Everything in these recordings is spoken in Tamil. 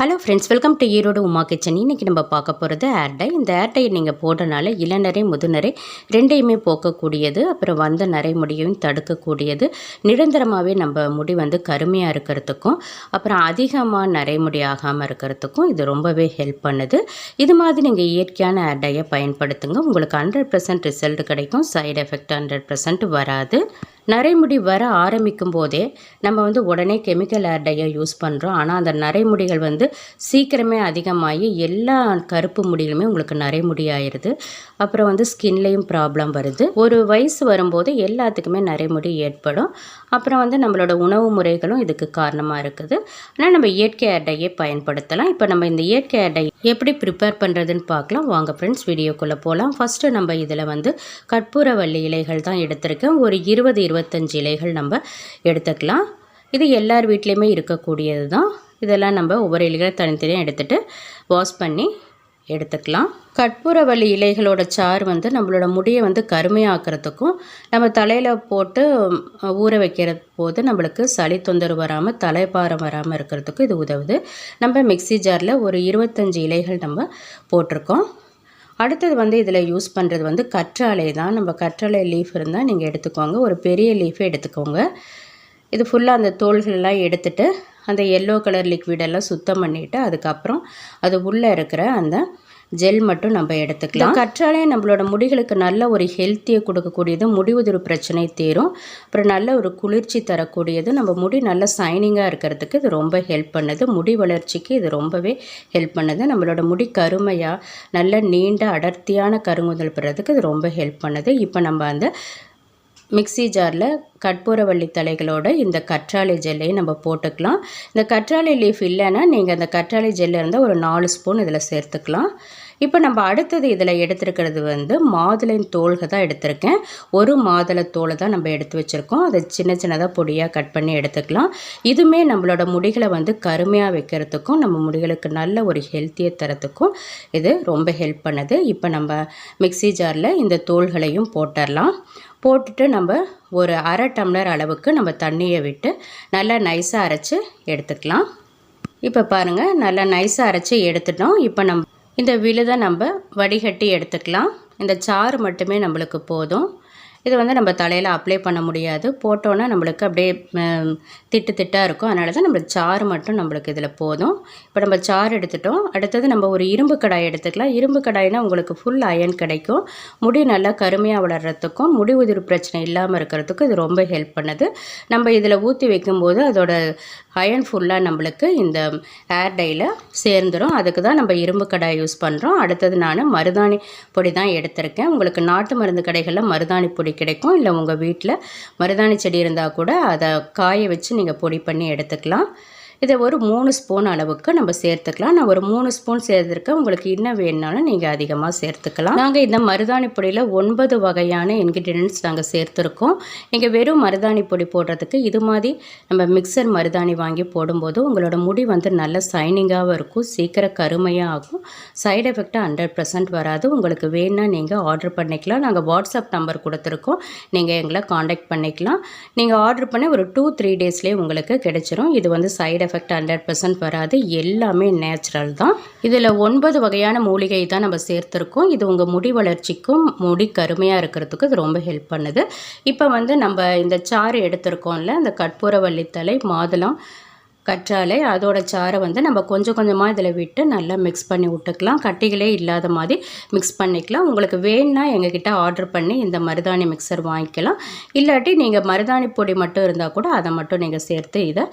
Hello friends welcome to Erode Uma kitchen இன்றைக்கி நம்ம பார்க்க போகிறது ஏர் டை இந்த ஏர் நீங்கள் போடுறனால இளநரை முதுநரை ரெண்டையுமே போக்கக்கூடியது அப்புறம் வந்த நரை முடியையும் தடுக்கக்கூடியது. நிரந்தரமாகவே நம்ம முடி வந்து கருமையாக இருக்கிறதுக்கும் அப்புறம் அதிகமாக நரைமுடி ஆகாமல் இருக்கிறதுக்கும் இது ரொம்பவே ஹெல்ப் பண்ணுது. இது மாதிரி நீங்கள் இயற்கையான ஏர் டையை பயன்படுத்துங்க. உங்களுக்கு ஹண்ட்ரட் பர்சன்ட் ரிசல்ட் கிடைக்கும். சைடு எஃபெக்ட் ஹண்ட்ரட் பர்சன்ட் வராது. நரைமுடி வர ஆரம்பிக்கும் போதே நம்ம வந்து உடனே கெமிக்கல் ஏர் டையை யூஸ் பண்ணுறோம் ஆனால் அந்த நரைமுடிகள் வந்து சீக்கிரமே அதிகமாகி எல்லா கருப்பு முடிகளுமே உங்களுக்கு நரைமுடி ஆயிடுது அப்புறம் வந்து ஸ்கின்லேயும் ப்ராப்ளம் வருது. ஒரு வயசு வரும்போது எல்லாத்துக்குமே நரைமுடி ஏற்படும். அப்புறம் வந்து நம்மளோட உணவு முறைகளும் இதுக்கு காரணமாக இருக்குது. ஆனால் நம்ம இயற்கை ஏர் டையை பயன்படுத்தலாம். இப்போ நம்ம இந்த இயற்கை ஏர் டை எப்படி ப்ரிப்பேர் பண்ணுறதுன்னு பார்க்கலாம். வாங்க ஃப்ரெண்ட்ஸ் வீடியோக்குள்ளே போகலாம் ஃபஸ்ட்டு நம்ம இதில் வந்து கற்பூரவள்ளி இலைகள் தான் எடுத்திருக்கேன். ஒரு இருபது இருபது இருபத்தஞ்சு இலைகள் நம்ம எடுத்துக்கலாம். இது எல்லார் வீட்லேயுமே இருக்கக்கூடியது தான் இதெல்லாம் நம்ம ஒவ்வொரு இலைகளை தனித்தனியாக எடுத்துகிட்டு வாஷ் பண்ணி எடுத்துக்கலாம். கற்பூரவள்ளி இலைகளோட சாறு வந்து நம்மளோட முடியை வந்து கருமையாக்குறதுக்கும் நம்ம தலையில் போட்டு ஊற வைக்கிற போது நம்மளுக்கு சளி தொந்தரவு வராமல் தலைப்பாரம் வராமல் இருக்கிறதுக்கும் இது உதவுது. நம்ம மிக்சி ஜாரில் ஒரு இருபத்தஞ்சி இலைகள் நம்ம போட்டிருக்கோம். அடுத்தது வந்து இதில் யூஸ் பண்ணுறது வந்து கற்றாழை தான். நம்ம கற்றாழை லீஃப் இருந்தால் நீங்கள் எடுத்துக்கோங்க. ஒரு பெரிய லீஃபே எடுத்துக்கோங்க. இது ஃபுல்லாக அந்த தோள்களெல்லாம் எடுத்துகிட்டு அந்த எல்லோ கலர் லிக்விடெல்லாம் சுத்தம் பண்ணிவிட்டு அதுக்கப்புறம் அது உள்ளே இருக்கிற அந்த ஜெல் மட்டும் நம்ம எடுத்துக்கலாம். கற்றாழை நம்மளோட முடிகளுக்கு நல்ல ஒரு ஹெல்த்தியை கொடுக்கக்கூடியது முடி உதிர் பிரச்சனை தீரும். அப்புறம் நல்ல ஒரு குளிர்ச்சி தரக்கூடியது நம்ம முடி நல்ல சைனிங்காக இருக்கிறதுக்கு இது ரொம்ப ஹெல்ப் பண்ணுது. முடி வளர்ச்சிக்கு இது ரொம்பவே ஹெல்ப் பண்ணுது. நம்மளோட முடி கருமையாக நல்ல நீண்ட அடர்த்தியான கருங்குதல் பெறதுக்கு இது ரொம்ப ஹெல்ப் பண்ணுது. இப்போ நம்ம அந்த மிக்சி ஜாரில் கற்பூரவள்ளி தலைகளோட இந்த கற்றாழை ஜெல்லையும் நம்ம போட்டுக்கலாம். இந்த கற்றாழை லீஃப் இல்லைன்னா நீங்கள் அந்த கற்றாழை ஜெல்லில் இருந்தால் ஒரு நாலு ஸ்பூன் இதில் சேர்த்துக்கலாம். இப்போ நம்ம அடுத்தது இதில் எடுத்துருக்கிறது வந்து மாதுளையின் தோள்கள் தான் எடுத்திருக்கேன். ஒரு மாதுளை தோலை தான் நம்ம எடுத்து வச்சுருக்கோம். அதை சின்ன சின்னதாக பொடியாக கட் பண்ணி எடுத்துக்கலாம். இதுவுமே நம்மளோட முடிகளை வந்து கருமையாக வைக்கிறதுக்கும் நம்ம முடிகளுக்கு நல்ல ஒரு ஹெல்த்தியை தரத்துக்கும் இது ரொம்ப ஹெல்ப் பண்ணுது. இப்போ நம்ம மிக்சி ஜாரில் இந்த தோள்களையும் போட்டுடலாம் போட்டுட்டு நம்ம ஒரு அரை டம்ளர் அளவுக்கு நம்ம தண்ணியை விட்டு நல்லா நைஸாக அரைச்சி எடுத்துக்கலாம். இப்போ பாருங்கள் நல்லா நைஸாக அரைச்சி எடுத்துட்டோம். இப்போ நம்ம இந்த விழுதை நம்ம வடிகட்டி எடுத்துக்கலாம். இந்த சாறு மட்டுமே நம்மளுக்கு போதும். இது வந்து நம்ம தலையில் அப்ளை பண்ண முடியாது. போட்டோன்னா நம்மளுக்கு அப்படியே திட்டு திட்டாக இருக்கும். அதனால தான் நம்மளுக்கு சாறு மட்டும் நம்மளுக்கு இதில் போதும். இப்போ நம்ம சாறு எடுத்துட்டோம். அடுத்தது நம்ம ஒரு இரும்பு கடாய் எடுத்துக்கலாம். இரும்பு கடாய்னா உங்களுக்கு ஃபுல் அயன் கிடைக்கும். முடி நல்லா கருமையாக வளர்கிறதுக்கும் முடி உதிர் பிரச்சனை இல்லாமல் இருக்கிறதுக்கும் இது ரொம்ப ஹெல்ப் பண்ணுது. நம்ம இதில் ஊற்றி வைக்கும்போது அதோட அயன் ஃபுல்லாக நம்மளுக்கு இந்த ஏர் டையில் சேர்ந்துடும் அதுக்கு தான் நம்ம இரும்பு கடாய் யூஸ் பண்ணுறோம் அடுத்தது நான் மருதாணி பொடி தான் எடுத்திருக்கேன். உங்களுக்கு நாட்டு மருந்து கடைகளில் மருதாணி பொடி கிடைக்கும். இல்லை உங்கள் வீட்டில் மருதாணி செடி இருந்தால் கூட அதை காய வச்சு நீங்கள் பொடி பண்ணி எடுத்துக்கலாம். இதை ஒரு மூணு ஸ்பூன் அளவுக்கு நம்ம சேர்த்துக்கலாம். நான் ஒரு மூணு ஸ்பூன் சேர்த்துருக்கேன். உங்களுக்கு இன்னும் வேணுனாலும் நீங்கள் அதிகமாக சேர்த்துக்கலாம். நாங்கள் இந்த மருதாணி பொடியில் ஒன்பது வகையான இன்க்ரீடியன்ட்ஸ் நாங்கள் சேர்த்துருக்கோம். நீங்கள் வெறும் மருதாணி பொடி போடுறதுக்கு இது மாதிரி நம்ம மிக்சர் மருதாணி வாங்கி போடும்போது உங்களோட முடி வந்து நல்ல சைனிங்காகவும் இருக்கும். சீக்கிரம் கருமையாக ஆகும். சைடு எஃபெக்டாக ஹண்ட்ரட் பர்சன்ட் வராது. உங்களுக்கு வேணால் நீங்கள் ஆர்டர் பண்ணிக்கலாம். நாங்கள் வாட்ஸ்அப் நம்பர் கொடுத்துருக்கோம். நீங்கள் எங்களை காண்டாக்ட் பண்ணிக்கலாம். நீங்கள் ஆர்டர் பண்ணி ஒரு டூ த்ரீ டேஸ்லேயே உங்களுக்கு கிடைச்சிரும். இது வந்து சைடு எஃபெக்ட் ஹண்ட்ரட் பர்சன்ட் வராது. எல்லாமே நேச்சுரல் தான். இதில் ஒன்பது வகையான மூலிகை தான் நம்ம சேர்த்துருக்கோம். இது உங்கள் முடி வளர்ச்சிக்கும் முடி கருமையாக இருக்கிறதுக்கு இது ரொம்ப ஹெல்ப் பண்ணுது. இப்போ வந்து நம்ம இந்த சாறு எடுத்திருக்கோம்ல அந்த இந்த கற்பூரவள்ளித்தலை மாதுளம் கற்றாழை அதோட சாறை வந்து நம்ம கொஞ்சம் கொஞ்சமாக இதில் விட்டு நல்லா மிக்ஸ் பண்ணி விட்டுக்கலாம். கட்டிகளே இல்லாத மாதிரி மிக்ஸ் பண்ணிக்கலாம். உங்களுக்கு வேணும்னா எங்ககிட்ட ஆர்டர் பண்ணி இந்த மருதாணி மிக்சர் வாங்கிக்கலாம். இல்லாட்டி நீங்கள் மருதாணி பொடி மட்டும் இருந்தால் கூட அதை மட்டும் நீங்கள் சேர்த்து இதை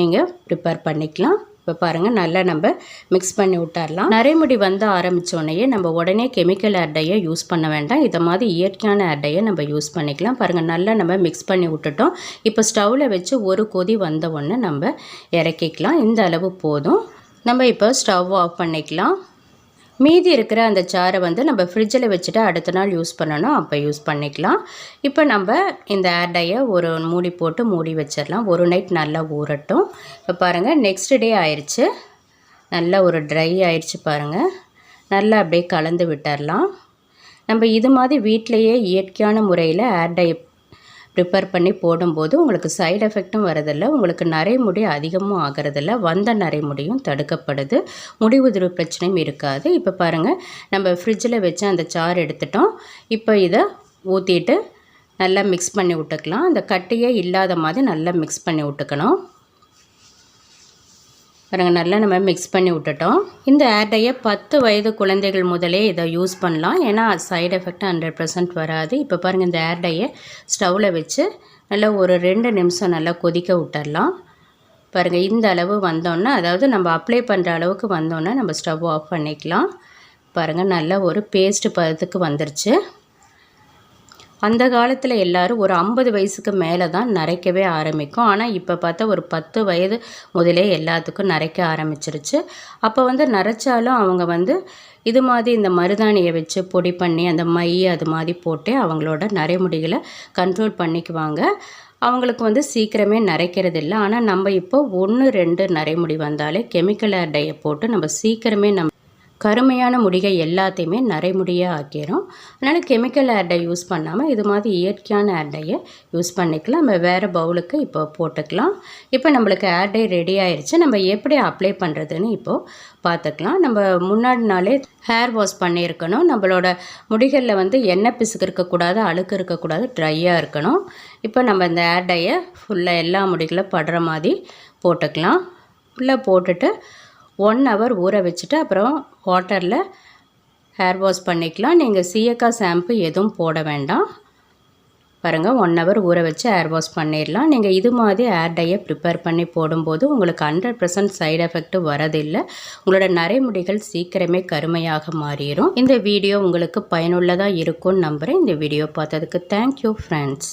நீங்கள் ப்ரிப்பேர் பண்ணிக்கலாம். இப்போ பாருங்கள் நல்லா நம்ம மிக்ஸ் பண்ணி விட்டுறலாம். நரைமுடி வந்து ஆரம்பித்தோடனே நம்ம உடனே கெமிக்கல் அட்டையை யூஸ் பண்ண வேண்டாம். இதை மாதிரி இயற்கையான அட்டையை நம்ம யூஸ் பண்ணிக்கலாம். பாருங்கள் நல்லா நம்ம மிக்ஸ் பண்ணி விட்டுட்டோம். இப்போ ஸ்டவ்வில் வச்சு ஒரு கொதி வந்த உடனே நம்ம இறக்கிக்கலாம். இந்த அளவு போதும். நம்ம இப்போ ஸ்டவ் ஆஃப் பண்ணிக்கலாம். மீதி இருக்கிற அந்த சாரை வந்து நம்ம ஃப்ரிட்ஜில் வச்சுட்டு அடுத்த நாள் யூஸ் பண்ணணும். அப்போ யூஸ் பண்ணிக்கலாம். இப்போ நம்ம இந்த ஏர்டையை ஒரு மூடி போட்டு மூடி வச்சிடலாம். ஒரு நைட் நல்லா ஊறட்டும். இப்போ பாருங்கள் நெக்ஸ்ட் டே ஆயிடுச்சு நல்லா ஒரு ட்ரை ஆயிடுச்சு பாருங்கள் நல்லா அப்படியே கலந்து விட்டுடலாம். நம்ம இது மாதிரி வீட்டிலையே இயற்கையான முறையில் ஏர்டை ப்ரிப்பேர் பண்ணி போடும்போது உங்களுக்கு சைடு எஃபெக்ட்டும் வரதில்லை உங்களுக்கு நரைமுடி அதிகமும் ஆகிறதில்ல. வந்த நரைமுடியும் தடுக்கப்படுது. முடி உதிர்வு பிரச்சனையும் இருக்காது. இப்போ பாருங்கள் நம்ம ஃப்ரிட்ஜில் வச்சு அந்த சாறு எடுத்துட்டோம். இப்போ இதை ஊற்றிட்டு நல்லா மிக்ஸ் பண்ணி விட்டுக்கலாம். அந்த கட்டியே இல்லாத மாதிரி நல்லா மிக்ஸ் பண்ணி விட்டுக்கணும். பாருங்கள் நல்லா நம்ம மிக்ஸ் பண்ணி விட்டுட்டோம். இந்த ஆட்டையை பத்து வயது குழந்தைகள் முதலே இதை யூஸ் பண்ணலாம். ஏன்னா சைடு எஃபெக்ட் ஹண்ட்ரட் பர்சன்ட் வராது. இப்போ பாருங்கள் இந்த ஆட்டையை ஸ்டவ்வில் வச்சு நல்லா ஒரு ரெண்டு நிமிஷம் நல்லா கொதிக்க விட்டுடலாம் பாருங்கள் இந்த அளவு வந்தோன்னே அதாவது நம்ம அப்ளை பண்ணுற அளவுக்கு வந்தோன்னே நம்ம ஸ்டவ் ஆஃப் பண்ணிக்கலாம். பாருங்கள் நல்லா ஒரு பேஸ்ட்டு பதத்துக்கு வந்துருச்சு. அந்த காலத்தில் எல்லோரும் ஒரு ஐம்பது வயசுக்கு மேலே தான் நரைக்கவே ஆரம்பிக்கும். ஆனால் இப்போ பார்த்தா ஒரு பத்து வயது முதலே எல்லாத்துக்கும் நரைக்க ஆரம்பிச்சிருச்சு. அப்போ வந்து நரைச்சாலும் அவங்க வந்து இது மாதிரி இந்த மருதாணியை வச்சு பொடி பண்ணி அந்த மை அது மாதிரி போட்டு அவங்களோட நரைமுடிகளை கண்ட்ரோல் பண்ணிக்குவாங்க. அவங்களுக்கு வந்து சீக்கிரமே நரைக்கிறது இல்லை ஆனால் நம்ம இப்போ ஒன்று ரெண்டு நரைமுடி வந்தாலே கெமிக்கல் டையை போட்டு நம்ம சீக்கிரமே நம்ம கருமையான முடிகை எல்லாத்தையுமே நரைமுடியாக ஆக்கிரும். அதனால் கெமிக்கல் ஆட்டை யூஸ் பண்ணாமல் இது மாதிரி இயற்கையான ஆட்டையை யூஸ் பண்ணிக்கலாம். நம்ம வேறு பவுலுக்கு இப்போ போட்டுக்கலாம். இப்போ நம்மளுக்கு ஆட்டை ரெடி ஆயிடுச்சு நம்ம எப்படி அப்ளை பண்ணுறதுன்னு இப்போது பார்த்துக்கலாம். நம்ம முன்னாடி நாளே ஹேர் வாஷ் பண்ணியிருக்கணும். நம்மளோட முடிகளில் வந்து எண்ணெய் பிசுக்கு இருக்கக்கூடாது அழுக்கு இருக்கக்கூடாது ட்ரையாக இருக்கணும். இப்போ நம்ம இந்த ஆட்டையை ஃபுல்லாக எல்லா முடிகளும் படுற மாதிரி போட்டுக்கலாம். ஃபுல்லாக போட்டுட்டு ஒன் ஹவர் ஊற வச்சுட்டு அப்புறம் வாட்டரில் ஹேர் வாஷ் பண்ணிக்கலாம். நீங்கள் சீயக்காய் ஷாம்பு எதுவும் போட வேண்டாம். பாருங்கள் ஒன் ஹவர் ஊற வச்சு ஹேர் வாஷ் பண்ணிடலாம். நீங்கள் இது மாதிரி ஹேர் டையை ப்ரிப்பேர் பண்ணி போடும்போது உங்களுக்கு ஹண்ட்ரட் பர்சன்ட் சைடு எஃபெக்ட் வரதில்லை. உங்களோட நரைமுடிகள் சீக்கிரமே கருமையாக மாறிடும். இந்த வீடியோ உங்களுக்கு பயனுள்ளதாக இருக்கும்னு நம்புகிறேன் இந்த வீடியோ பார்த்ததுக்கு தேங்க்யூ ஃப்ரெண்ட்ஸ்